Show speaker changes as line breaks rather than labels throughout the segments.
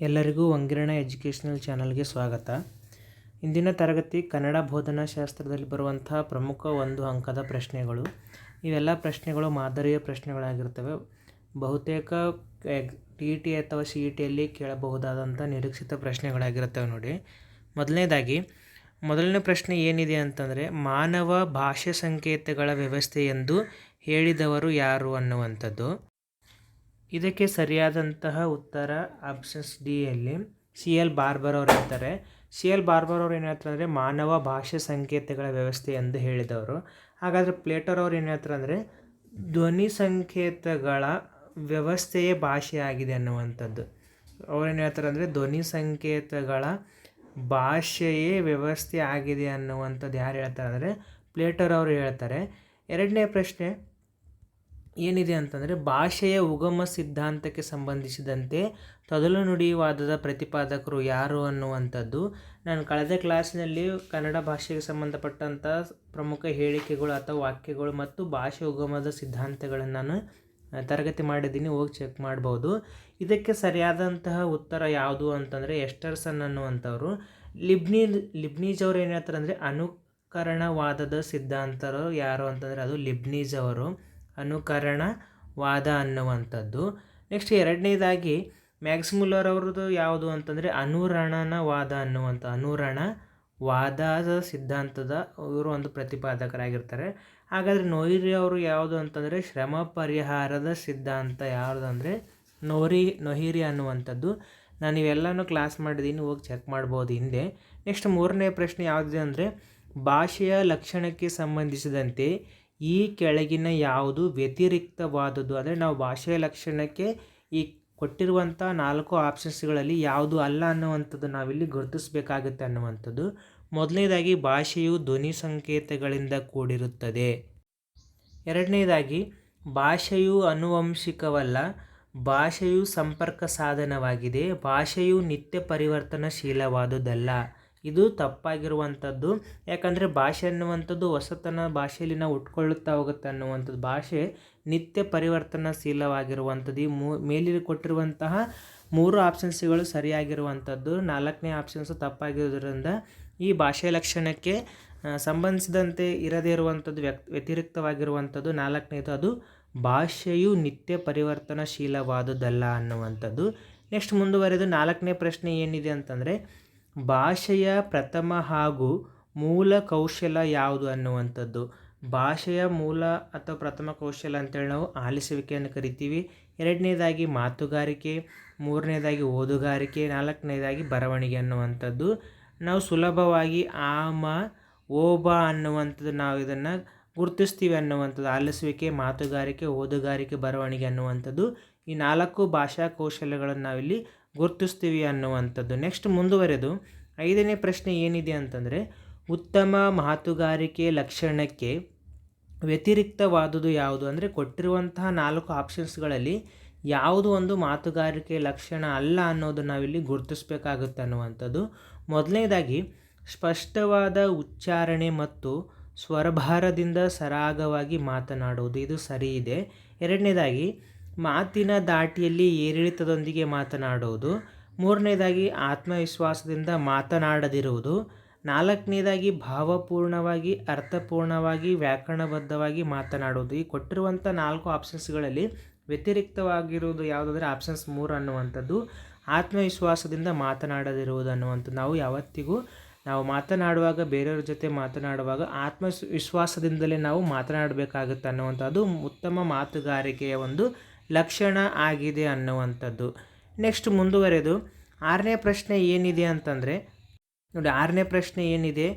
ಎಲ್ಲರಿಗೂ ವಂಗಿರಣ ಎಜುಕೇಷನಲ್ ಚಾನಲ್ಗೆ ಸ್ವಾಗತ. ಇಂದಿನ ತರಗತಿ ಕನ್ನಡ ಬೋಧನಾ ಶಾಸ್ತ್ರದಲ್ಲಿ ಬರುವಂತಹ ಪ್ರಮುಖ ಒಂದು ಅಂಕದ ಪ್ರಶ್ನೆಗಳು. ಇವೆಲ್ಲ ಪ್ರಶ್ನೆಗಳು ಮಾದರಿಯ ಪ್ರಶ್ನೆಗಳಾಗಿರ್ತವೆ ಬಹುತೇಕ ಟಿ ಇ ಟಿ ಅಥವಾ ಸಿ ಇ ಟಿಯಲ್ಲಿ ಕೇಳಬಹುದಾದಂಥ ನಿರೀಕ್ಷಿತ ಪ್ರಶ್ನೆಗಳಾಗಿರ್ತವೆ ನೋಡಿ. ಮೊದಲನೇದಾಗಿ, ಮೊದಲನೇ ಪ್ರಶ್ನೆ ಏನಿದೆ ಅಂತಂದರೆ, ಮಾನವ ಭಾಷೆ ಸಂಕೇತಗಳ ವ್ಯವಸ್ಥೆ ಎಂದು ಹೇಳಿದವರು ಯಾರು ಅನ್ನುವಂಥದ್ದು. ಇದಕ್ಕೆ ಸರಿಯಾದಂತಹ ಉತ್ತರ ಆಪ್ಷನ್ಸ್ ಡಿಯಲ್ಲಿ ಸಿ ಎಲ್ ಬಾರ್ಬರ್ ಅವರು ಹೇಳ್ತಾರೆ. ಸಿ ಎಲ್ ಬಾರ್ಬರ್ ಅವ್ರು ಏನು ಹೇಳ್ತಾರೆ ಅಂದರೆ ಮಾನವ ಭಾಷೆ ಸಂಕೇತಗಳ ವ್ಯವಸ್ಥೆ ಎಂದು ಹೇಳಿದವರು. ಹಾಗಾದರೆ ಪ್ಲೇಟರ್ ಅವ್ರು ಏನು ಹೇಳ್ತಾರೆ ಅಂದರೆ ಧ್ವನಿ ಸಂಕೇತಗಳ ವ್ಯವಸ್ಥೆಯೇ ಭಾಷೆ ಆಗಿದೆ ಅನ್ನುವಂಥದ್ದು. ಅವ್ರೇನು ಹೇಳ್ತಾರೆ ಅಂದರೆ ಧ್ವನಿ ಸಂಕೇತಗಳ ಭಾಷೆಯೇ ವ್ಯವಸ್ಥೆ ಆಗಿದೆ ಅನ್ನುವಂಥದ್ದು ಯಾರು ಹೇಳ್ತಾರೆ ಅಂದರೆ ಪ್ಲೇಟರ್ ಅವರು ಹೇಳ್ತಾರೆ. ಎರಡನೇ ಪ್ರಶ್ನೆ ಏನಿದೆ ಅಂತಂದರೆ ಭಾಷೆಯ ಉಗಮ ಸಿದ್ಧಾಂತಕ್ಕೆ ಸಂಬಂಧಿಸಿದಂತೆ ತೊದಲು ನುಡಿವಾದದ ಪ್ರತಿಪಾದಕರು ಯಾರು ಅನ್ನುವಂಥದ್ದು. ನಾನು ಕಳೆದ ಕ್ಲಾಸಿನಲ್ಲಿ ಕನ್ನಡ ಭಾಷೆಗೆ ಸಂಬಂಧಪಟ್ಟಂಥ ಪ್ರಮುಖ ಹೇಳಿಕೆಗಳು ಅಥವಾ ವಾಕ್ಯಗಳು ಮತ್ತು ಭಾಷೆ ಉಗಮದ ಸಿದ್ಧಾಂತಗಳನ್ನು ನಾನು ತರಗತಿ ಮಾಡಿದ್ದೀನಿ, ಹೋಗಿ ಚೆಕ್ ಮಾಡ್ಬೋದು. ಇದಕ್ಕೆ ಸರಿಯಾದಂತಹ ಉತ್ತರ ಯಾವುದು ಅಂತಂದರೆ ಎಸ್ಟರ್ಸನ್ ಅನ್ನುವಂಥವ್ರು. ಲಿಬ್ನಿ, ಲಿಬ್ನೀಜ್ ಅವರು ಏನು ಹೇಳ್ತಾರೆ ಅಂದರೆ ಅನುಕರಣವಾದದ ಸಿದ್ಧಾಂತರು ಯಾರು ಅಂತಂದರೆ ಅದು ಲಿಬ್ನೀಜ್ ಅವರು. ಅನುಕರಣವಾದ ಅನ್ನುವಂಥದ್ದು. ನೆಕ್ಸ್ಟ್ ಎರಡನೇದಾಗಿ ಮ್ಯಾಕ್ಸ್ಮುಲ್ಲರ್ ಅವ್ರದ್ದು ಯಾವುದು ಅಂತಂದರೆ ಅನುರಣನವಾದ ಅನ್ನುವಂಥ, ಅನುರಣವಾದದ ಸಿದ್ಧಾಂತದ ಇವರು ಒಂದು ಪ್ರತಿಪಾದಕರಾಗಿರ್ತಾರೆ. ಹಾಗಾದರೆ ನೊಯ್ರಿ ಅವರು ಯಾವುದು ಅಂತಂದರೆ ಶ್ರಮ ಪರಿಹಾರದ ಸಿದ್ಧಾಂತ ಯಾವುದು ಅಂದರೆ ನೋರಿ, ನೊಹಿರಿ ಅನ್ನುವಂಥದ್ದು. ನಾನು ಇವೆಲ್ಲನೂ ಕ್ಲಾಸ್ ಮಾಡಿದ್ದೀನಿ ಹೋಗಿ ಚೆಕ್ ಮಾಡ್ಬೋದು ಹಿಂದೆ. ನೆಕ್ಸ್ಟ್ ಮೂರನೇ ಪ್ರಶ್ನೆ ಯಾವುದಿದೆ ಅಂದರೆ ಭಾಷೆಯ ಲಕ್ಷಣಕ್ಕೆ ಸಂಬಂಧಿಸಿದಂತೆ ಈ ಕೆಳಗಿನ ಯಾವುದು ವ್ಯತಿರಿಕ್ತವಾದದ್ದು ಅಂದರೆ ನಾವು ಭಾಷೆಯ ಲಕ್ಷಣಕ್ಕೆ ಈ ಕೊಟ್ಟಿರುವಂಥ ನಾಲ್ಕು ಆಪ್ಷನ್ಸ್ಗಳಲ್ಲಿ ಯಾವುದು ಅಲ್ಲ ಅನ್ನುವಂಥದ್ದು ನಾವಿಲ್ಲಿ ಗುರುತಿಸಬೇಕಾಗುತ್ತೆ ಅನ್ನುವಂಥದ್ದು. ಮೊದಲನೇದಾಗಿ ಭಾಷೆಯು ಧ್ವನಿ ಸಂಕೇತಗಳಿಂದ ಕೂಡಿರುತ್ತದೆ. ಎರಡನೇದಾಗಿ ಭಾಷೆಯು ಅನುವಂಶಿಕವಲ್ಲ ಭಾಷೆಯು ಸಂಪರ್ಕ ಸಾಧನವಾಗಿದೆ, ಭಾಷೆಯು ನಿತ್ಯ ಪರಿವರ್ತನಶೀಲವಾದುದಲ್ಲ. ಇದು ತಪ್ಪಾಗಿರುವಂಥದ್ದು. ಯಾಕಂದರೆ ಭಾಷೆ ಅನ್ನುವಂಥದ್ದು ಹೊಸತನ ಭಾಷೆಯಲ್ಲಿ ನಾವು ಉಟ್ಕೊಳ್ಳುತ್ತಾ ಹೋಗುತ್ತೆ ಅನ್ನುವಂಥದ್ದು. ಭಾಷೆ ನಿತ್ಯ ಪರಿವರ್ತನಾಶೀಲವಾಗಿರುವಂಥದ್ದು. ಈ ಮೂ ಮೇಲಿನ ಕೊಟ್ಟಿರುವಂತಹ ಮೂರು ಆಪ್ಷನ್ಸ್ಗಳು ಸರಿಯಾಗಿರುವಂಥದ್ದು. ನಾಲ್ಕನೇ ಆಪ್ಷನ್ಸು ತಪ್ಪಾಗಿರೋದ್ರಿಂದ ಈ ಭಾಷೆ ಲಕ್ಷಣಕ್ಕೆ ಸಂಬಂಧಿಸಿದಂತೆ ಇರದೇ ಇರುವಂಥದ್ದು ವ್ಯಕ್, ವ್ಯತಿರಿಕ್ತವಾಗಿರುವಂಥದ್ದು. ನಾಲ್ಕನೇದು ಅದು ಭಾಷೆಯು ನಿತ್ಯ ಪರಿವರ್ತನಶೀಲವಾದುದಲ್ಲ ಅನ್ನುವಂಥದ್ದು. ನೆಕ್ಸ್ಟ್ ಮುಂದುವರೆದು ನಾಲ್ಕನೇ ಪ್ರಶ್ನೆ ಏನಿದೆ ಅಂತಂದರೆ ಭಾಷೆಯ ಪ್ರಥಮ ಹಾಗೂ ಮೂಲ ಕೌಶಲ ಯಾವುದು ಅನ್ನುವಂಥದ್ದು? ಭಾಷೆಯ ಮೂಲ ಅಥವಾ ಪ್ರಥಮ ಕೌಶಲ ಅಂತೇಳಿ ನಾವು ಆಲಿಸುವಿಕೆಯನ್ನು ಕರಿತೀವಿ. ಎರಡನೇದಾಗಿ ಮಾತುಗಾರಿಕೆ, ಮೂರನೇದಾಗಿ ಓದುಗಾರಿಕೆ, ನಾಲ್ಕನೇದಾಗಿ ಬರವಣಿಗೆ ಅನ್ನುವಂಥದ್ದು. ನಾವು ಸುಲಭವಾಗಿ ಆಮ, ಓಬ ಅನ್ನುವಂಥದ್ದು ನಾವು ಇದನ್ನು ಗುರುತಿಸ್ತೀವಿ ಅನ್ನುವಂಥದ್ದು. ಆಲಿಸುವಿಕೆ, ಮಾತುಗಾರಿಕೆ, ಓದುಗಾರಿಕೆ, ಬರವಣಿಗೆ ಅನ್ನುವಂಥದ್ದು. ಈ ನಾಲ್ಕು ಭಾಷಾ ಕೌಶಲ್ಯಗಳನ್ನು ನಾವಿಲ್ಲಿ ಗುರುತಿಸ್ತೀವಿ ಅನ್ನುವಂಥದ್ದು. ನೆಕ್ಸ್ಟ್ ಮುಂದುವರೆದು, ಐದನೇ ಪ್ರಶ್ನೆ ಏನಿದೆ ಅಂತಂದರೆ, ಉತ್ತಮ ಮಾತುಗಾರಿಕೆ ಲಕ್ಷಣಕ್ಕೆ ವ್ಯತಿರಿಕ್ತವಾದುದು ಯಾವುದು? ಅಂದರೆ ಕೊಟ್ಟಿರುವಂತಹ ನಾಲ್ಕು ಆಪ್ಷನ್ಸ್ಗಳಲ್ಲಿ ಯಾವುದು ಒಂದು ಮಾತುಗಾರಿಕೆ ಲಕ್ಷಣ ಅಲ್ಲ ಅನ್ನೋದು ನಾವಿಲ್ಲಿ ಗುರುತಿಸಬೇಕಾಗುತ್ತೆ ಅನ್ನುವಂಥದ್ದು. ಮೊದಲನೇದಾಗಿ, ಸ್ಪಷ್ಟವಾದ ಉಚ್ಚಾರಣೆ ಮತ್ತು ಸ್ವರಭಾರದಿಂದ ಸರಾಗವಾಗಿ ಮಾತನಾಡುವುದು. ಇದು ಸರಿ ಇದೆ. ಎರಡನೇದಾಗಿ ಮಾತಿನ ದಾಟಿಯಲ್ಲಿ ಏರಿಳಿತದೊಂದಿಗೆ ಮಾತನಾಡುವುದು, ಮೂರನೇದಾಗಿ ಆತ್ಮವಿಶ್ವಾಸದಿಂದ ಮಾತನಾಡದಿರುವುದು, ನಾಲ್ಕನೇದಾಗಿ ಭಾವಪೂರ್ಣವಾಗಿ, ಅರ್ಥಪೂರ್ಣವಾಗಿ, ವ್ಯಾಕರಣಬದ್ಧವಾಗಿ ಮಾತನಾಡುವುದು. ಈ ಕೊಟ್ಟಿರುವಂಥ ನಾಲ್ಕು ಆಪ್ಷನ್ಸ್ಗಳಲ್ಲಿ ವ್ಯತಿರಿಕ್ತವಾಗಿರುವುದು ಯಾವುದಾದ್ರೆ ಆಪ್ಷನ್ಸ್ ಮೂರು ಅನ್ನುವಂಥದ್ದು. ಆತ್ಮವಿಶ್ವಾಸದಿಂದ ಮಾತನಾಡದಿರುವುದು ಅನ್ನುವಂಥದ್ದು ನಾವು ಯಾವತ್ತಿಗೂ ನಾವು ಮಾತನಾಡುವಾಗ, ಬೇರೆಯವ್ರ ಜೊತೆ ಮಾತನಾಡುವಾಗ ಆತ್ಮ ವಿಶ್ವಾಸದಿಂದಲೇ ನಾವು ಮಾತನಾಡಬೇಕಾಗುತ್ತೆ ಅನ್ನುವಂಥದ್ದು. ಉತ್ತಮ ಮಾತುಗಾರಿಕೆಯ ಒಂದು ಲಕ್ಷಣ ಆಗಿದೆ ಅನ್ನುವಂಥದ್ದು. ನೆಕ್ಸ್ಟ್ ಮುಂದುವರೆದು ಆರನೇ ಪ್ರಶ್ನೆ ಏನಿದೆ ಅಂತಂದರೆ, ನೋಡಿ ಆರನೇ ಪ್ರಶ್ನೆ ಏನಿದೆ,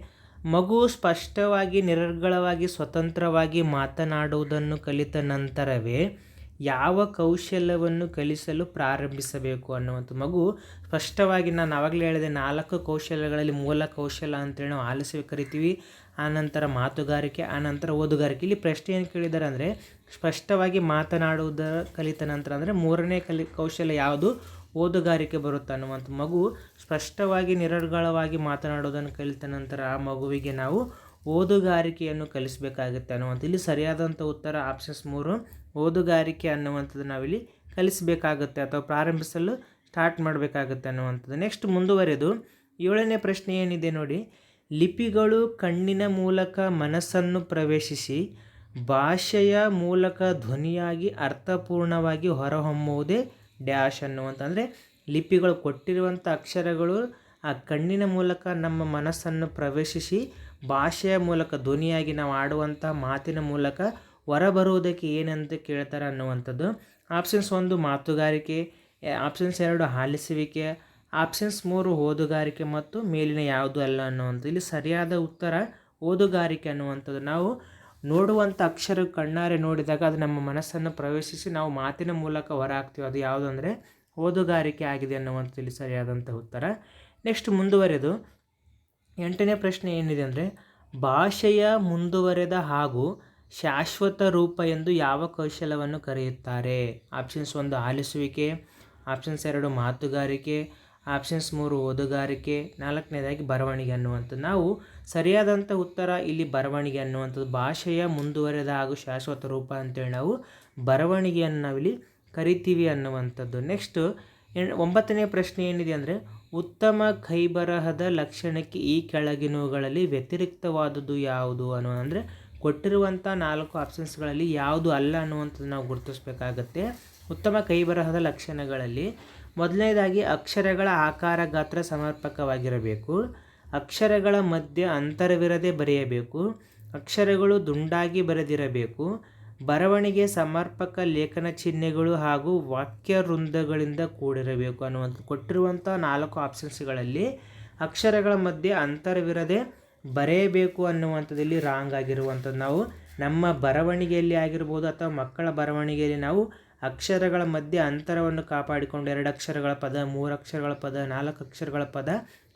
ಮಗು ಸ್ಪಷ್ಟವಾಗಿ, ನಿರರ್ಗಳವಾಗಿ, ಸ್ವತಂತ್ರವಾಗಿ ಮಾತನಾಡುವುದನ್ನು ಕಲಿತ ನಂತರವೇ ಯಾವ ಕೌಶಲ್ಯವನ್ನು ಕಲಿಸಲು ಪ್ರಾರಂಭಿಸಬೇಕು ಅನ್ನುವಂಥ ಮಗು ಸ್ಪಷ್ಟವಾಗಿ, ನಾನು ಆವಾಗಲೇ ಹೇಳಿದೆ, ನಾಲ್ಕು ಕೌಶಲ್ಯಗಳಲ್ಲಿ ಮೂಲ ಕೌಶಲ್ಯ ಅಂತೇಳಿ ನಾವು ಆಲಿಸಿ ಕರಿತೀವಿ. ಆನಂತರ ಮಾತುಗಾರಿಕೆ, ಆನಂತರ ಓದುಗಾರಿಕೆ. ಇಲ್ಲಿ ಪ್ರಶ್ನೆ ಏನು ಕೇಳಿದ್ದಾರೆ ಅಂದರೆ ಸ್ಪಷ್ಟವಾಗಿ ಮಾತನಾಡುವುದರ ಕಲಿತ ನಂತರ ಅಂದರೆ ಮೂರನೇ ಕಲಿ ಕೌಶಲ್ಯ ಯಾವುದು? ಓದುಗಾರಿಕೆ ಬರುತ್ತೆ ಅನ್ನುವಂಥ ಮಗು ಸ್ಪಷ್ಟವಾಗಿ ನಿರರ್ಗಳವಾಗಿ ಮಾತನಾಡುವುದನ್ನು ಕಲಿತ ನಂತರ ಆ ಮಗುವಿಗೆ ನಾವು ಓದುಗಾರಿಕೆಯನ್ನು ಕಲಿಸಬೇಕಾಗುತ್ತೆ ಅನ್ನುವಂಥ ಇಲ್ಲಿ ಸರಿಯಾದಂಥ ಉತ್ತರ ಆಪ್ಷನ್ಸ್ ಮೂರು. ಓದುಗಾರಿಕೆ ಅನ್ನುವಂಥದ್ದು ನಾವಿಲ್ಲಿ ಕಲಿಸಬೇಕಾಗುತ್ತೆ ಅಥವಾ ಪ್ರಾರಂಭಿಸಲು ಸ್ಟಾರ್ಟ್ ಮಾಡಬೇಕಾಗುತ್ತೆ ಅನ್ನುವಂಥದ್ದು. ನೆಕ್ಸ್ಟ್ ಮುಂದುವರೆದು ಏಳನೇ ಪ್ರಶ್ನೆ ಏನಿದೆ ನೋಡಿ. ಲಿಪಿಗಳು ಕಣ್ಣಿನ ಮೂಲಕ ಮನಸ್ಸನ್ನು ಪ್ರವೇಶಿಸಿ ಭಾಷೆಯ ಮೂಲಕ ಧ್ವನಿಯಾಗಿ ಅರ್ಥಪೂರ್ಣವಾಗಿ ಹೊರಹೊಮ್ಮುವುದೇ ಡ್ಯಾಶ್ ಅನ್ನುವಂಥ ಅಂದರೆ ಲಿಪಿಗಳು ಕೊಟ್ಟಿರುವಂಥ ಅಕ್ಷರಗಳು ಆ ಕಣ್ಣಿನ ಮೂಲಕ ನಮ್ಮ ಮನಸ್ಸನ್ನು ಪ್ರವೇಶಿಸಿ ಭಾಷೆಯ ಮೂಲಕ ಧ್ವನಿಯಾಗಿ ನಾವು ಆಡುವಂಥ ಮಾತಿನ ಮೂಲಕ ಹೊರಬರುವುದಕ್ಕೆ ಏನಂತ ಕೇಳ್ತಾರೆ ಅನ್ನುವಂಥದ್ದು. ಆಪ್ಷನ್ಸ್ ಒಂದು ಮಾತುಗಾರಿಕೆ ಆಪ್ಷನ್ಸ್ ಎರಡು ಆಲಿಸುವಿಕೆ ಆಪ್ಷನ್ಸ್ ಮೂರು ಓದುಗಾರಿಕೆ ಮತ್ತು ಮೇಲಿನ ಯಾವುದು ಅಲ್ಲ ಅನ್ನುವಂಥದ್ದು. ಇಲ್ಲಿ ಸರಿಯಾದ ಉತ್ತರ ಓದುಗಾರಿಕೆ ಅನ್ನುವಂಥದ್ದು. ನಾವು ನೋಡುವಂಥ ಅಕ್ಷರ ಕಣ್ಣಾರೆ ನೋಡಿದಾಗ ಅದು ನಮ್ಮ ಮನಸ್ಸನ್ನು ಪ್ರವೇಶಿಸಿ ನಾವು ಮಾತಿನ ಮೂಲಕ ಹೊರ ಹಾಕ್ತೀವಿ ಅದು ಯಾವುದು ಅಂದರೆ ಓದುಗಾರಿಕೆ ಆಗಿದೆ ಅನ್ನುವಂಥದ್ದು ಸರಿಯಾದಂಥ ಉತ್ತರ. ನೆಕ್ಸ್ಟ್ ಮುಂದುವರೆದು ಎಂಟನೇ ಪ್ರಶ್ನೆ ಏನಿದೆ ಅಂದರೆ ಭಾಷೆಯ ಮುಂದುವರೆದ ಹಾಗೂ ಶಾಶ್ವತ ರೂಪ ಎಂದು ಯಾವ ಕೌಶಲವನ್ನು ಕರೆಯುತ್ತಾರೆ? ಆಪ್ಷನ್ಸ್ ಒಂದು ಆಲಿಸುವಿಕೆ, ಆಪ್ಷನ್ಸ್ ಎರಡು ಮಾತುಗಾರಿಕೆ ಆಪ್ಷನ್ಸ್ ಮೂರು, ಓದುಗಾರಿಕೆ. ನಾಲ್ಕನೇದಾಗಿ ಬರವಣಿಗೆ ಅನ್ನುವಂಥದ್ದು. ನಾವು ಸರಿಯಾದಂಥ ಉತ್ತರ ಇಲ್ಲಿ ಬರವಣಿಗೆ ಅನ್ನುವಂಥದ್ದು. ಭಾಷೆಯ ಮುಂದುವರೆದ ಹಾಗೂ ಶಾಶ್ವತ ರೂಪ ಅಂತೇಳಿ ನಾವು ಬರವಣಿಗೆಯನ್ನು ನಾವಿಲ್ಲಿ ಕರಿತೀವಿ ಅನ್ನುವಂಥದ್ದು. ನೆಕ್ಸ್ಟು ಒಂಬತ್ತನೇ ಪ್ರಶ್ನೆ ಏನಿದೆ ಅಂದರೆ, ಉತ್ತಮ ಕೈಬರಹದ ಲಕ್ಷಣಕ್ಕೆ ಈ ಕೆಳಗಿನವುಗಳಲ್ಲಿ ವ್ಯತಿರಿಕ್ತವಾದುದು ಯಾವುದು ಅನ್ನೋ, ಅಂದರೆ ಕೊಟ್ಟಿರುವಂಥ ನಾಲ್ಕು ಆಪ್ಷನ್ಸ್ಗಳಲ್ಲಿ ಯಾವುದು ಅಲ್ಲ ಅನ್ನುವಂಥದ್ದು ನಾವು ಗುರುತಿಸ್ಬೇಕಾಗತ್ತೆ. ಉತ್ತಮ ಕೈಬರಹದ ಲಕ್ಷಣಗಳಲ್ಲಿ ಮೊದಲನೇದಾಗಿ ಅಕ್ಷರಗಳ ಆಕಾರ ಗಾತ್ರ ಸಮರ್ಪಕವಾಗಿರಬೇಕು. ಅಕ್ಷರಗಳ ಮಧ್ಯೆ ಅಂತರವಿರದೆ ಬರೆಯಬೇಕು. ಅಕ್ಷರಗಳು ದುಂಡಾಗಿ ಬರೆದಿರಬೇಕು. ಬರವಣಿಗೆ ಸಮರ್ಪಕ ಲೇಖನ ಚಿಹ್ನೆಗಳು ಹಾಗೂ ವಾಕ್ಯ ವೃಂದಗಳಿಂದ ಕೂಡಿರಬೇಕು ಅನ್ನುವಂಥ, ಕೊಟ್ಟಿರುವಂಥ ನಾಲ್ಕು ಆಪ್ಷನ್ಸ್ಗಳಲ್ಲಿ ಅಕ್ಷರಗಳ ಮಧ್ಯೆ ಅಂತರವಿರದೆ ಬರೆಯಬೇಕು ಅನ್ನುವಂಥದ್ದಲ್ಲಿ ರಾಂಗ್ ಆಗಿರುವಂಥದ್ದು. ನಾವು ನಮ್ಮ ಬರವಣಿಗೆಯಲ್ಲಿ ಆಗಿರ್ಬೋದು ಅಥವಾ ಮಕ್ಕಳ ಬರವಣಿಗೆಯಲ್ಲಿ ನಾವು ಅಕ್ಷರಗಳ ಮಧ್ಯೆ ಅಂತರವನ್ನು ಕಾಪಾಡಿಕೊಂಡು ಎರಡು ಅಕ್ಷರಗಳ ಪದ ಮೂರು ಅಕ್ಷರಗಳ ಪದ ನಾಲ್ಕು ಅಕ್ಷರಗಳ ಪದ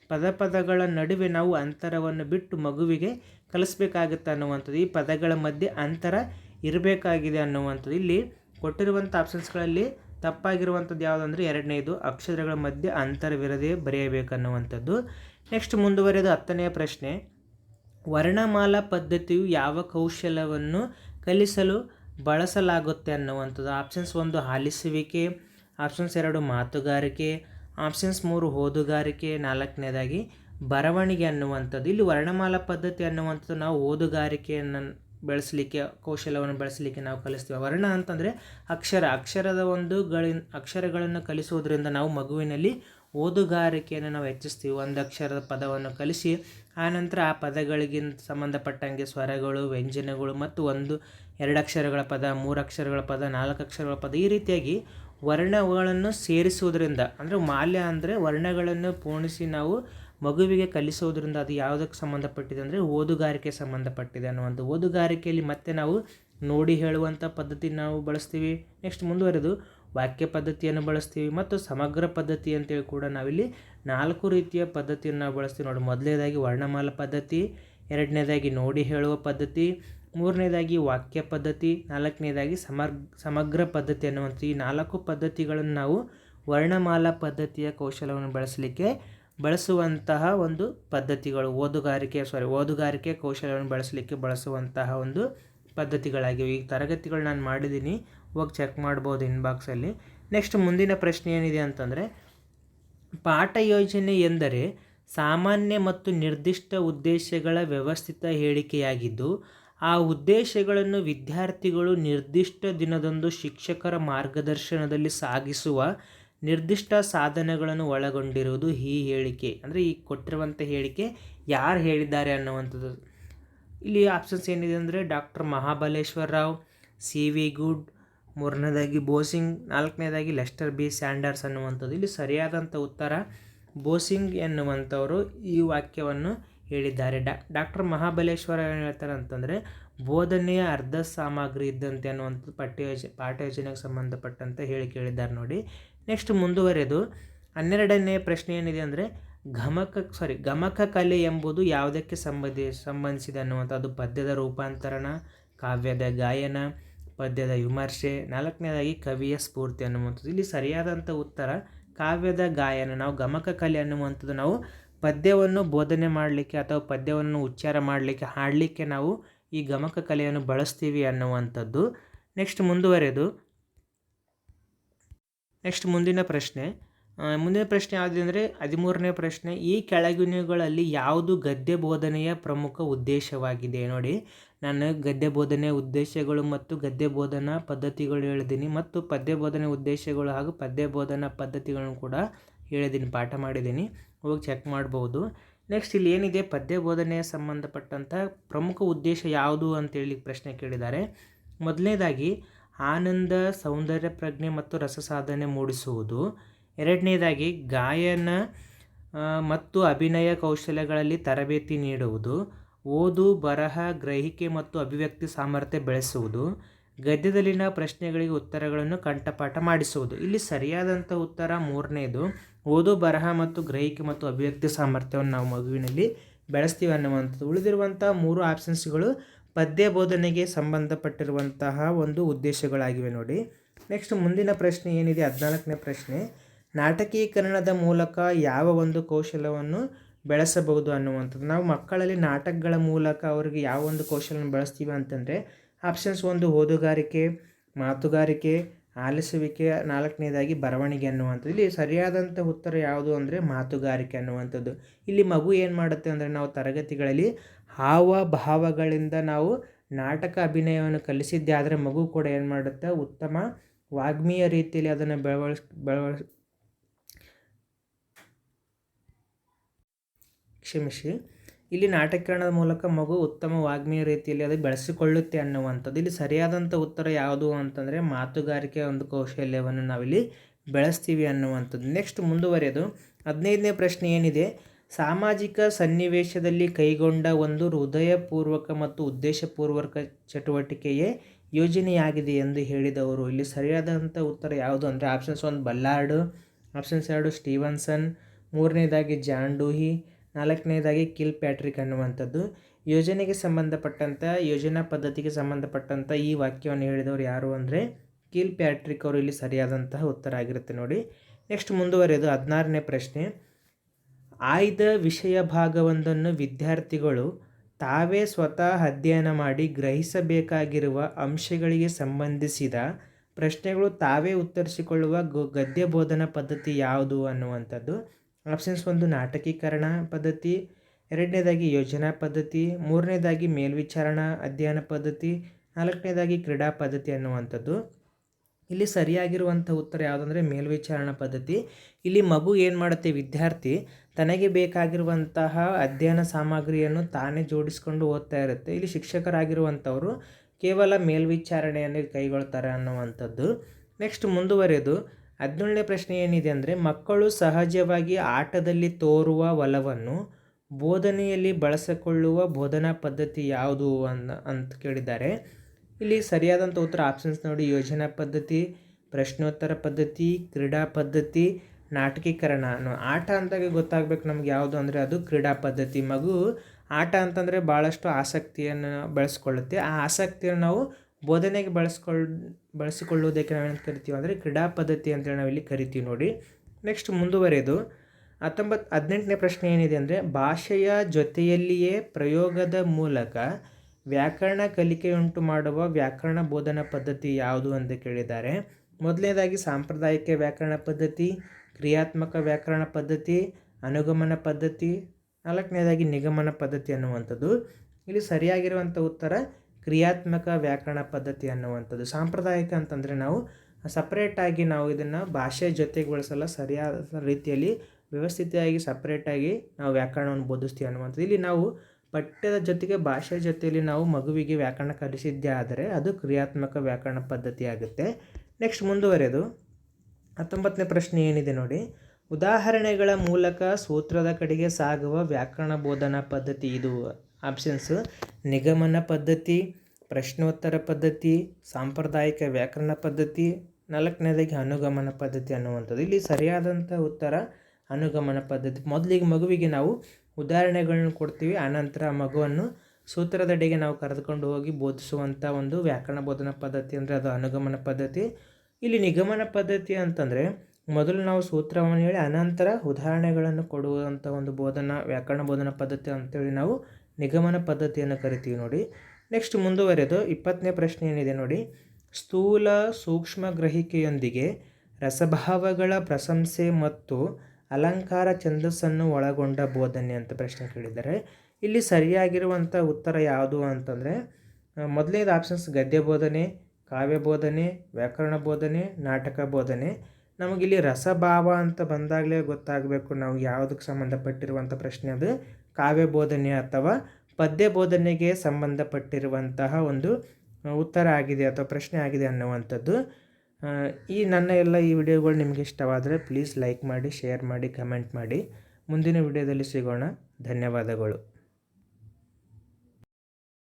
ಪದ ಪದಗಳ ನಡುವೆ ನಾವು ಅಂತರವನ್ನು ಬಿಟ್ಟು ಮಗುವಿಗೆ ಕಲಿಸ್ಬೇಕಾಗುತ್ತೆ ಅನ್ನುವಂಥದ್ದು. ಈ ಪದಗಳ ಮಧ್ಯೆ ಅಂತರ ಇರಬೇಕಾಗಿದೆ ಅನ್ನುವಂಥದ್ದು. ಇಲ್ಲಿ ಕೊಟ್ಟಿರುವಂಥ ಆಪ್ಷನ್ಸ್ಗಳಲ್ಲಿ ತಪ್ಪಾಗಿರುವಂಥದ್ದು ಯಾವುದಂದ್ರೆ ಎರಡನೇದು, ಅಕ್ಷರಗಳ ಮಧ್ಯೆ ಅಂತರವಿರದೇ ಬರೆಯಬೇಕನ್ನುವಂಥದ್ದು ನೆಕ್ಸ್ಟ್ ಮುಂದುವರೆದು ಹತ್ತನೆಯ ಪ್ರಶ್ನೆ. ವರ್ಣಮಾಲಾ ಪದ್ಧತಿಯು ಯಾವ ಕೌಶಲವನ್ನು ಕಲಿಸಲು ಬಳಸಲಾಗುತ್ತೆ ಅನ್ನುವಂಥದ್ದು. ಆಪ್ಷನ್ಸ್ ಒಂದು ಆಲಿಸುವಿಕೆ ಆಪ್ಷನ್ಸ್ ಎರಡು ಮಾತುಗಾರಿಕೆ ಆಪ್ಷನ್ಸ್ ಮೂರು ಓದುಗಾರಿಕೆ, ನಾಲ್ಕನೇದಾಗಿ ಬರವಣಿಗೆ ಅನ್ನುವಂಥದ್ದು. ಇಲ್ಲಿ ವರ್ಣಮಾಲಾ ಪದ್ಧತಿ ಅನ್ನುವಂಥದ್ದು ನಾವು ಓದುಗಾರಿಕೆಯನ್ನು ಬೆಳೆಸಲಿಕ್ಕೆ, ಕೌಶಲ್ಯವನ್ನು ಬೆಳೆಸಲಿಕ್ಕೆ ನಾವು ಕಲಿಸ್ತೀವಿ. ವರ್ಣ ಅಂತಂದರೆ ಅಕ್ಷರ. ಅಕ್ಷರದ ಒಂದು ಗಳಿನ, ಅಕ್ಷರಗಳನ್ನು ಕಲಿಸುವುದರಿಂದ ನಾವು ಮಗುವಿನಲ್ಲಿ ಓದುಗಾರಿಕೆಯನ್ನು ನಾವು ಹೆಚ್ಚಿಸ್ತೀವಿ. ಒಂದು ಅಕ್ಷರದ ಪದವನ್ನು ಕಲಿಸಿ ಆನಂತರ ಆ ಪದಗಳಿಗೆ ಸಂಬಂಧಪಟ್ಟಂಗೆ ಸ್ವರಗಳು, ವ್ಯಂಜನಗಳು ಮತ್ತು ಒಂದು ಎರಡು ಅಕ್ಷರಗಳ ಪದ ಮೂರು ಅಕ್ಷರಗಳ ಪದ ನಾಲ್ಕು ಅಕ್ಷರಗಳ ಪದ ಈ ರೀತಿಯಾಗಿ ವರ್ಣಗಳನ್ನು ಸೇರಿಸುವುದರಿಂದ, ಅಂದರೆ ಮಾಲ್ಯ ಅಂದರೆ ವರ್ಣಗಳನ್ನು ಪೂರ್ಣಿಸಿ ನಾವು ಮಗುವಿಗೆ ಕಲಿಸೋದ್ರಿಂದ ಅದು ಯಾವುದಕ್ಕೆ ಸಂಬಂಧಪಟ್ಟಿದೆ ಅಂದರೆ ಓದುಗಾರಿಕೆ ಸಂಬಂಧಪಟ್ಟಿದೆ ಅನ್ನುವಂಥ ಓದುಗಾರಿಕೆಯಲ್ಲಿ ಮತ್ತೆ ನಾವು ನೋಡಿ ಹೇಳುವಂಥ ಪದ್ಧತಿ ನಾವು ಬಳಸ್ತೀವಿ. ನೆಕ್ಸ್ಟ್ ಮುಂದುವರೆದು ವಾಕ್ಯ ಪದ್ಧತಿಯನ್ನು ಬಳಸ್ತೀವಿ ಮತ್ತು ಸಮಗ್ರ ಪದ್ಧತಿ ಅಂತೇಳಿ ಕೂಡ ನಾವಿಲ್ಲಿ ನಾಲ್ಕು ರೀತಿಯ ಪದ್ಧತಿಯನ್ನು ನಾವು ಬಳಸ್ತೀವಿ ನೋಡಿ. ಮೊದಲನೇದಾಗಿ ವರ್ಣಮಾಲ ಪದ್ಧತಿ, ಎರಡನೇದಾಗಿ ನೋಡಿ ಹೇಳುವ ಪದ್ಧತಿ, ಮೂರನೇದಾಗಿ ವಾಕ್ಯ ಪದ್ಧತಿ, ನಾಲ್ಕನೇದಾಗಿ ಸಮರ್, ಸಮಗ್ರ ಪದ್ಧತಿ ಅನ್ನುವಂಥ ಈ ನಾಲ್ಕು ಪದ್ಧತಿಗಳನ್ನು ನಾವು ವರ್ಣಮಾಲಾ ಪದ್ಧತಿಯ ಕೌಶಲವನ್ನು ಬಳಸಲಿಕ್ಕೆ ಬಳಸುವಂತಹ ಒಂದು ಪದ್ಧತಿಗಳು, ಓದುಗಾರಿಕೆ ಸಾರಿ ಓದುಗಾರಿಕೆ ಕೌಶಲವನ್ನು ಬಳಸಲಿಕ್ಕೆ ಬಳಸುವಂತಹ ಒಂದು ಪದ್ಧತಿಗಳಾಗಿವೆ. ಈ ತರಗತಿಗಳು ನಾನು ಮಾಡಿದ್ದೀನಿ. ಹೋಗಿ ಚೆಕ್ ಮಾಡ್ಬೋದು ಇನ್ಬಾಕ್ಸಲ್ಲಿ ನೆಕ್ಸ್ಟ್ ಮುಂದಿನ ಪ್ರಶ್ನೆ ಏನಿದೆ ಅಂತಂದರೆ, ಪಾಠ ಯೋಜನೆ ಎಂದರೆ ಸಾಮಾನ್ಯ ಮತ್ತು ನಿರ್ದಿಷ್ಟ ಉದ್ದೇಶಗಳ ವ್ಯವಸ್ಥಿತ ಹೇಳಿಕೆಯಾಗಿದ್ದು, ಆ ಉದ್ದೇಶಗಳನ್ನು ವಿದ್ಯಾರ್ಥಿಗಳು ನಿರ್ದಿಷ್ಟ ದಿನದಂದು ಶಿಕ್ಷಕರ ಮಾರ್ಗದರ್ಶನದಲ್ಲಿ ಸಾಗಿಸುವ ನಿರ್ದಿಷ್ಟ ಸಾಧನಗಳನ್ನು ಒಳಗೊಂಡಿರುವುದು ಈ ಹೇಳಿಕೆ. ಅಂದರೆ ಈ ಕೊಟ್ಟಿರುವಂಥ ಹೇಳಿಕೆ ಯಾರು ಹೇಳಿದ್ದಾರೆ ಅನ್ನುವಂಥದ್ದು. ಇಲ್ಲಿ ಆಪ್ಷನ್ಸ್ ಏನಿದೆ ಅಂದರೆ doctor Mahabaleshwara Rao C V good ಮೂರನೇದಾಗಿ ಬೋಸಿಂಗ್, ನಾಲ್ಕನೇದಾಗಿ ಲೆಸ್ಟರ್ ಬಿ ಸ್ಯಾಂಡರ್ಸ್ ಅನ್ನುವಂಥದ್ದು. ಇಲ್ಲಿ ಸರಿಯಾದಂಥ ಉತ್ತರ ಬೋಸಿಂಗ್ ಎನ್ನುವಂಥವರು ಈ ವಾಕ್ಯವನ್ನು ಹೇಳಿದ್ದಾರೆ. ಡಾ, ಡಾಕ್ಟರ್ ಮಹಾಬಲೇಶ್ವರ ಏನು ಹೇಳ್ತಾರೆ ಅಂತಂದರೆ, ಬೋಧನೆಯ ಅರ್ಧ ಸಾಮಗ್ರಿ ಇದ್ದಂತೆ ಅನ್ನುವಂಥದ್ದು ಪಠ್ಯ ಪಾಠ ಯೋಜನೆಗೆ ಸಂಬಂಧಪಟ್ಟಂತೆ ಹೇಳಿ ಕೇಳಿದ್ದಾರೆ ನೋಡಿ. ನೆಕ್ಸ್ಟ್ ಮುಂದುವರೆದು, ಹನ್ನೆರಡನೇ ಪ್ರಶ್ನೆ ಏನಿದೆ ಅಂದರೆ ಗಮಕ ಸಾರಿ ಗಮಕ ಕಲೆ ಎಂಬುದು ಯಾವುದಕ್ಕೆ ಸಂಬಂಧಿ, ಸಂಬಂಧಿಸಿದೆ ಅನ್ನುವಂಥದ್ದು. ಪದ್ಯದ ರೂಪಾಂತರಣ, ಕಾವ್ಯದ ಗಾಯನ ಪದ್ಯದ ವಿಮರ್ಶೆ, ನಾಲ್ಕನೇದಾಗಿ ಕವಿಯ ಸ್ಫೂರ್ತಿ ಅನ್ನುವಂಥದ್ದು. ಇಲ್ಲಿ ಸರಿಯಾದಂಥ ಉತ್ತರ, ಕಾವ್ಯದ ಗಾಯನ, ನಾವು ಗಮಕ ಕಲೆ ಅನ್ನುವಂಥದ್ದು. ನಾವು ಪದ್ಯವನ್ನು ಬೋಧನೆ ಮಾಡಲಿಕ್ಕೆ ಅಥವಾ ಪದ್ಯವನ್ನು ಉಚ್ಚಾರ ಮಾಡಲಿಕ್ಕೆ, ಹಾಡಲಿಕ್ಕೆ ನಾವು ಈ ಗಮಕ ಕಲೆಯನ್ನು ಬಳಸ್ತೀವಿ ಅನ್ನುವಂಥದ್ದು. ನೆಕ್ಸ್ಟ್ ಮುಂದುವರೆದು, ನೆಕ್ಸ್ಟ್ ಮುಂದಿನ ಪ್ರಶ್ನೆ. ಮುಂದಿನ ಪ್ರಶ್ನೆ ಯಾವುದು ಅಂದರೆ ಹದಿಮೂರನೇ ಪ್ರಶ್ನೆ, ಈ ಕೆಳಗಿನಗಳಲ್ಲಿ ಯಾವುದು ಗದ್ಯ ಬೋಧನೆಯ ಪ್ರಮುಖ ಉದ್ದೇಶವಾಗಿದೆ? ನೋಡಿ, ನಾನು ಗದ್ಯ ಬೋಧನೆಯ ಉದ್ದೇಶಗಳು ಮತ್ತು ಗದ್ಯ ಬೋಧನಾ ಪದ್ಧತಿಗಳು ಹೇಳಿದ್ದೀನಿ ಮತ್ತು ಪದ್ಯ ಬೋಧನೆ ಉದ್ದೇಶಗಳು ಹಾಗೂ ಪದ್ಯ ಬೋಧನಾ ಪದ್ಧತಿಗಳನ್ನು ಕೂಡ ಹೇಳಿದ್ದೀನಿ, ಪಾಠ ಮಾಡಿದ್ದೀನಿ. ಹೋಗಿ ಚೆಕ್ ಮಾಡ್ಬೋದು. ನೆಕ್ಸ್ಟ್ ಇಲ್ಲಿ ಏನಿದೆ? ಪದ್ಯ ಬೋಧನೆಯ ಸಂಬಂಧಪಟ್ಟಂಥ ಪ್ರಮುಖ ಉದ್ದೇಶ ಯಾವುದು ಅಂತೇಳಿ ಪ್ರಶ್ನೆ ಕೇಳಿದ್ದಾರೆ. ಮೊದಲನೇದಾಗಿ, ಆನಂದ, ಸೌಂದರ್ಯ ಪ್ರಜ್ಞೆ ಮತ್ತು ರಸ ಸಾಧನೆ ಮೂಡಿಸುವುದು. ಎರಡನೇದಾಗಿ ಗಾಯನ ಮತ್ತು ಅಭಿನಯ ಕೌಶಲ್ಯಗಳಲ್ಲಿ ತರಬೇತಿ ನೀಡುವುದು, ಓದು, ಬರಹ, ಗ್ರಹಿಕೆ ಮತ್ತು ಅಭಿವ್ಯಕ್ತಿ ಸಾಮರ್ಥ್ಯ ಬೆಳೆಸುವುದು, ಗದ್ಯದಲ್ಲಿನ ಪ್ರಶ್ನೆಗಳಿಗೆ ಉತ್ತರಗಳನ್ನು ಕಂಠಪಾಠ ಮಾಡಿಸುವುದು. ಇಲ್ಲಿ ಸರಿಯಾದಂಥ ಉತ್ತರ ಮೂರನೇದು, ಓದು, ಬರಹ ಮತ್ತು ಗ್ರಹಿಕೆ ಮತ್ತು ಅಭಿವ್ಯಕ್ತಿ ಸಾಮರ್ಥ್ಯವನ್ನು ನಾವು ಮಗುವಿನಲ್ಲಿ ಬೆಳೆಸ್ತೀವಿ ಅನ್ನುವಂಥದ್ದು. ಉಳಿದಿರುವಂಥ ಮೂರು ಆಪ್ಷನ್ಸ್ಗಳು ಪದ್ಯ ಬೋಧನೆಗೆ ಸಂಬಂಧಪಟ್ಟಿರುವಂತಹ ಒಂದು ಉದ್ದೇಶಗಳಾಗಿವೆ ನೋಡಿ. ನೆಕ್ಸ್ಟ್ ಮುಂದಿನ ಪ್ರಶ್ನೆ ಏನಿದೆ? ಹದಿನಾಲ್ಕನೇ ಪ್ರಶ್ನೆ. ನಾಟಕೀಕರಣದ ಮೂಲಕ ಯಾವ ಒಂದು ಕೌಶಲವನ್ನು ಬೆಳೆಸಬಹುದು ಅನ್ನುವಂಥದ್ದು. ನಾವು ಮಕ್ಕಳಲ್ಲಿ ನಾಟಕಗಳ ಮೂಲಕ ಅವರಿಗೆ ಯಾವ ಒಂದು ಕೌಶಲವನ್ನು ಬೆಳೆಸ್ತೀವಿ ಅಂತಂದರೆ ಆಪ್ಷನ್ಸ್ ಒಂದು ಓದುಗಾರಿಕೆ, ಮಾತುಗಾರಿಕೆ, ಆಲಿಸುವಿಕೆ, ನಾಲ್ಕನೇದಾಗಿ ಬರವಣಿಗೆ ಅನ್ನುವಂಥದ್ದು. ಇಲ್ಲಿ ಸರಿಯಾದಂಥ ಉತ್ತರ ಯಾವುದು ಅಂದರೆ ಮಾತುಗಾರಿಕೆ ಅನ್ನುವಂಥದ್ದು. ಇಲ್ಲಿ ಮಗು ಏನು ಮಾಡುತ್ತೆ ಅಂದರೆ ನಾವು ತರಗತಿಗಳಲ್ಲಿ ಹಾವ ಭಾವಗಳಿಂದ ನಾವು ನಾಟಕ ಅಭಿನಯವನ್ನು ಕಲಿಸಿದ್ದೆ, ಆದರೆ ಮಗು ಕೂಡ ಏನು ಮಾಡುತ್ತೆ, ಉತ್ತಮ ವಾಗ್ಮೀಯ ರೀತಿಯಲ್ಲಿ ಅದನ್ನು ಬೆಳವಣಿಸ್ ಕ್ಷಮಿಸಿ. ಇಲ್ಲಿ ನಾಟಕೀಕರಣದ ಮೂಲಕ ಮಗು ಉತ್ತಮ ವಾಗ್ಮೀಯ ರೀತಿಯಲ್ಲಿ ಅದು ಬೆಳೆಸಿಕೊಳ್ಳುತ್ತೆ ಅನ್ನುವಂಥದ್ದು. ಇಲ್ಲಿ ಸರಿಯಾದಂಥ ಉತ್ತರ ಯಾವುದು ಅಂತಂದರೆ ಮಾತುಗಾರಿಕೆ ಒಂದು ಕೌಶಲ್ಯವನ್ನು ನಾವಿಲ್ಲಿ ಬೆಳೆಸ್ತೀವಿ ಅನ್ನುವಂಥದ್ದು. ನೆಕ್ಸ್ಟ್ ಮುಂದುವರೆಯೋದು. ಹದಿನೈದನೇ ಪ್ರಶ್ನೆ ಏನಿದೆ? ಸಾಮಾಜಿಕ ಸನ್ನಿವೇಶದಲ್ಲಿ ಕೈಗೊಂಡ ಒಂದು ಹೃದಯಪೂರ್ವಕ ಮತ್ತು ಉದ್ದೇಶಪೂರ್ವಕ ಚಟುವಟಿಕೆಯೇ ಯೋಜನೆಯಾಗಿದೆ ಎಂದು ಹೇಳಿದವರು. ಇಲ್ಲಿ ಸರಿಯಾದಂಥ ಉತ್ತರ ಯಾವುದು ಅಂದರೆ ಆಪ್ಷನ್ಸ್ ಒಂದು ಬಲ್ಲಾರ್ಡು ಆಪ್ಷನ್ಸ್ ಎರಡು ಸ್ಟೀವನ್ಸನ್, ಮೂರನೇದಾಗಿ ಜಾನ್ ಡೂಹಿ ನಾಲ್ಕನೇದಾಗಿ ಕಿಲ್ ಪ್ಯಾಟ್ರಿಕ್ ಅನ್ನುವಂಥದ್ದು. ಯೋಜನೆಗೆ ಸಂಬಂಧಪಟ್ಟಂಥ ಯೋಜನಾ ಪದ್ಧತಿಗೆ ಸಂಬಂಧಪಟ್ಟಂಥ ಈ ವಾಕ್ಯವನ್ನು ಹೇಳಿದವರು ಯಾರು ಅಂದರೆ ಕಿಲ್ ಪ್ಯಾಟ್ರಿಕ್ ಅವರು. ಇಲ್ಲಿ ಸರಿಯಾದಂತಹ ಉತ್ತರ ಆಗಿರುತ್ತೆ ನೋಡಿ. ನೆಕ್ಸ್ಟ್ ಮುಂದುವರೆಯೋದು ಹದಿನಾರನೇ ಪ್ರಶ್ನೆ. ಆಯ್ದ ವಿಷಯ ಭಾಗವೊಂದನ್ನು ವಿದ್ಯಾರ್ಥಿಗಳು ತಾವೇ ಸ್ವತಃ ಅಧ್ಯಯನ ಮಾಡಿ ಗ್ರಹಿಸಬೇಕಾಗಿರುವ ಅಂಶಗಳಿಗೆ ಸಂಬಂಧಿಸಿದ ಪ್ರಶ್ನೆಗಳು ತಾವೇ ಉತ್ತರಿಸಿಕೊಳ್ಳುವ ಗದ್ಯ ಬೋಧನಾ ಪದ್ಧತಿ ಯಾವುದು ಅನ್ನುವಂಥದ್ದು. ಆಪ್ಷನ್ಸ್ ಒಂದು ನಾಟಕೀಕರಣ ಪದ್ಧತಿ, ಎರಡನೇದಾಗಿ ಯೋಜನಾ ಪದ್ಧತಿ, ಮೂರನೇದಾಗಿ ಮೇಲ್ವಿಚಾರಣಾ ಅಧ್ಯಯನ ಪದ್ಧತಿ, ನಾಲ್ಕನೇದಾಗಿ ಕ್ರೀಡಾ ಪದ್ಧತಿ ಅನ್ನುವಂಥದ್ದು. ಇಲ್ಲಿ ಸರಿಯಾಗಿರುವಂಥ ಉತ್ತರ ಯಾವುದಂದರೆ ಮೇಲ್ವಿಚಾರಣಾ ಪದ್ಧತಿ. ಇಲ್ಲಿ ಮಗು ಏನು ಮಾಡುತ್ತೆ, ವಿದ್ಯಾರ್ಥಿ ತನಗೆ ಬೇಕಾಗಿರುವಂತಹ ಅಧ್ಯಯನ ಸಾಮಗ್ರಿಯನ್ನು ತಾನೇ ಜೋಡಿಸ್ಕೊಂಡು ಓದ್ತಾ ಇರುತ್ತೆ. ಇಲ್ಲಿ ಶಿಕ್ಷಕರಾಗಿರುವಂಥವರು ಕೇವಲ ಮೇಲ್ವಿಚಾರಣೆಯನ್ನು ಕೈಗೊಳ್ತಾರೆ ಅನ್ನುವಂಥದ್ದು. ನೆಕ್ಸ್ಟ್ ಮುಂದುವರೆದು ಹದಿನೇಳನೇ ಪ್ರಶ್ನೆ ಏನಿದೆ ಅಂದರೆ, ಮಕ್ಕಳು ಸಹಜವಾಗಿ ಆಟದಲ್ಲಿ ತೋರುವ ಒಲವನ್ನು ಬೋಧನೆಯಲ್ಲಿ ಬಳಸಿಕೊಳ್ಳುವ ಬೋಧನಾ ಪದ್ಧತಿ ಯಾವುದು ಅನ್ನ, ಅಂತ ಕೇಳಿದ್ದಾರೆ. ಇಲ್ಲಿ ಸರಿಯಾದಂಥ ಉತ್ತರ ಆಪ್ಷನ್ಸ್ ನೋಡಿ. ಯೋಜನಾ ಪದ್ಧತಿ, ಪ್ರಶ್ನೋತ್ತರ ಪದ್ಧತಿ, ಕ್ರೀಡಾ ಪದ್ಧತಿ, ನಾಟಕೀಕರಣ. ಅನ್ನೋ ಆಟ ಅಂತಾಗ ಗೊತ್ತಾಗಬೇಕು ನಮ್ಗೆ ಯಾವುದು ಅಂದರೆ, ಅದು ಕ್ರೀಡಾ ಪದ್ಧತಿ. ಮಗು ಆಟ ಅಂತಂದರೆ ಭಾಳಷ್ಟು ಆಸಕ್ತಿಯನ್ನು ಬೆಳೆಸ್ಕೊಳ್ಳುತ್ತೆ. ಆ ಆಸಕ್ತಿಯನ್ನು ನಾವು ಬೋಧನೆಗೆ ಬಳಸ್ಕೊಳ್, ಬಳಸಿಕೊಳ್ಳುವುದಕ್ಕೆ ನಾವೇನು ಕರಿತೀವಿ ಅಂದರೆ ಕ್ರೀಡಾ ಪದ್ಧತಿ ಅಂತೇಳಿ ನಾವಿಲ್ಲಿ ಕರಿತೀವಿ ನೋಡಿ. ನೆಕ್ಸ್ಟ್ ಮುಂದುವರೆದು ಹತ್ತೊಂಬತ್ತು ಹದಿನೆಂಟನೇ ಪ್ರಶ್ನೆ ಏನಿದೆ ಅಂದರೆ ಭಾಷೆಯ ಜೊತೆಯಲ್ಲಿಯೇ ಪ್ರಯೋಗದ ಮೂಲಕ ವ್ಯಾಕರಣ ಕಲಿಕೆಯುಂಟು ಮಾಡುವ ವ್ಯಾಕರಣ ಬೋಧನಾ ಪದ್ಧತಿ ಯಾವುದು ಅಂತ ಕೇಳಿದ್ದಾರೆ. ಮೊದಲನೇದಾಗಿ ಸಾಂಪ್ರದಾಯಿಕ ವ್ಯಾಕರಣ ಪದ್ಧತಿ, ಕ್ರಿಯಾತ್ಮಕ ವ್ಯಾಕರಣ ಪದ್ಧತಿ, ಅನುಗಮನ ಪದ್ಧತಿ, ನಾಲ್ಕನೇದಾಗಿ ನಿಗಮನ ಪದ್ಧತಿ ಅನ್ನುವಂಥದ್ದು. ಇಲ್ಲಿ ಸರಿಯಾಗಿರುವಂಥ ಉತ್ತರ ಕ್ರಿಯಾತ್ಮಕ ವ್ಯಾಕರಣ ಪದ್ಧತಿ ಅನ್ನುವಂಥದ್ದು. ಸಾಂಪ್ರದಾಯಿಕ ಅಂತಂದರೆ ನಾವು ಸಪ್ರೇಟಾಗಿ ನಾವು ಇದನ್ನು ಭಾಷೆ ಜೊತೆಗೆ ಬಳಸಲ್ಲ ಸರಿಯಾದ ರೀತಿಯಲ್ಲಿ ವ್ಯವಸ್ಥಿತವಾಗಿ ಸಪ್ರೇಟಾಗಿ ನಾವು ವ್ಯಾಕರಣವನ್ನು ಬೋಧಿಸ್ತೀವಿ ಅನ್ನುವಂಥದ್ದು. ಇಲ್ಲಿ ನಾವು ಪಠ್ಯದ ಜೊತೆಗೆ ಭಾಷೆ ಜೊತೆಯಲ್ಲಿ ನಾವು ಮಗುವಿಗೆ ವ್ಯಾಕರಣ ಕಲಿಸಿದ್ದೇ ಆದರೆ ಅದು ಕ್ರಿಯಾತ್ಮಕ ವ್ಯಾಕರಣ ಪದ್ಧತಿ ಆಗುತ್ತೆ. ನೆಕ್ಸ್ಟ್ ಮುಂದುವರೆದು ಹತ್ತೊಂಬತ್ತನೇ ಪ್ರಶ್ನೆ ಏನಿದೆ ನೋಡಿ. ಉದಾಹರಣೆಗಳ ಮೂಲಕ ಸೂತ್ರದ ಕಡೆಗೆ ಸಾಗುವ ವ್ಯಾಕರಣ ಬೋಧನಾ ಪದ್ಧತಿ ಇದು. ಆಪ್ಷನ್ಸ್ ನಿಗಮನ ಪದ್ಧತಿ, ಪ್ರಶ್ನೋತ್ತರ ಪದ್ಧತಿ, ಸಾಂಪ್ರದಾಯಿಕ ವ್ಯಾಕರಣ ಪದ್ಧತಿ, ನಾಲ್ಕನೇದಾಗಿ ಅನುಗಮನ ಪದ್ಧತಿ ಅನ್ನುವಂಥದ್ದು. ಇಲ್ಲಿ ಸರಿಯಾದಂಥ ಉತ್ತರ ಅನುಗಮನ ಪದ್ಧತಿ. ಮೊದಲಿಗೆ ಮಗುವಿಗೆ ನಾವು ಉದಾಹರಣೆಗಳನ್ನು ಕೊಡ್ತೀವಿ. ಆನಂತರ ಆ ಮಗುವನ್ನು ಸೂತ್ರದಡೆಗೆ ನಾವು ಕರೆದುಕೊಂಡು ಹೋಗಿ ಬೋಧಿಸುವಂಥ ಒಂದು ವ್ಯಾಕರಣ ಬೋಧನಾ ಪದ್ಧತಿ ಅಂದರೆ ಅದು ಅನುಗಮನ ಪದ್ಧತಿ. ಇಲ್ಲಿ ನಿಗಮನ ಪದ್ಧತಿ ಅಂತಂದರೆ ಮೊದಲು ನಾವು ಸೂತ್ರವನ್ನು ಹೇಳಿ ಅನಂತರ ಉದಾಹರಣೆಗಳನ್ನು ಕೊಡುವಂಥ ಒಂದು ಬೋಧನಾ ವ್ಯಾಕರಣ ಬೋಧನಾ ಪದ್ಧತಿ ಅಂತೇಳಿ ನಾವು ನಿಗಮನ ಪದ್ಧತಿಯನ್ನು ಕರಿತೀವಿ ನೋಡಿ. ನೆಕ್ಸ್ಟ್ ಮುಂದುವರೆದು ಇಪ್ಪತ್ತನೇ ಪ್ರಶ್ನೆ ಏನಿದೆ ನೋಡಿ. ಸ್ಥೂಲ ಸೂಕ್ಷ್ಮ ಗ್ರಹಿಕೆಯೊಂದಿಗೆ ರಸಭಾವಗಳ ಪ್ರಶಂಸೆ ಮತ್ತು ಅಲಂಕಾರ ಛಂದಸ್ಸನ್ನು ಒಳಗೊಂಡ ಬೋಧನೆ ಅಂತ ಪ್ರಶ್ನೆ ಕೇಳಿದ್ದಾರೆ. ಇಲ್ಲಿ ಸರಿಯಾಗಿರುವಂಥ ಉತ್ತರ ಯಾವುದು ಅಂತಂದರೆ ಮೊದಲನೇದು ಆಪ್ಷನ್ಸ್ ಗದ್ಯ ಬೋಧನೆ, ಕಾವ್ಯ ಬೋಧನೆ, ವ್ಯಾಕರಣ ಬೋಧನೆ, ನಾಟಕ ಬೋಧನೆ. ನಮಗಿಲ್ಲಿ ರಸಭಾವ ಅಂತ ಬಂದಾಗಲೇ ಗೊತ್ತಾಗಬೇಕು ನಾವು ಯಾವುದಕ್ಕೆ ಸಂಬಂಧಪಟ್ಟಿರುವಂಥ ಪ್ರಶ್ನೆ ಅದು. ಕಾವ್ಯ ಬೋಧನೆ ಅಥವಾ ಪದ್ಯ ಬೋಧನೆಗೆ ಸಂಬಂಧಪಟ್ಟಿರುವಂತಹ ಒಂದು ಉತ್ತರ ಆಗಿದೆ ಅಥವಾ ಪ್ರಶ್ನೆ ಆಗಿದೆ ಅನ್ನುವಂಥದ್ದು. ಈ ನನ್ನ ಎಲ್ಲ ಈ ವಿಡಿಯೋಗಳು ನಿಮಗೆ ಇಷ್ಟವಾದರೆ ಪ್ಲೀಸ್ ಲೈಕ್ ಮಾಡಿ, ಶೇರ್ ಮಾಡಿ, ಕಮೆಂಟ್ ಮಾಡಿ. ಮುಂದಿನ ವಿಡಿಯೋದಲ್ಲಿ ಸಿಗೋಣ. ಧನ್ಯವಾದಗಳು.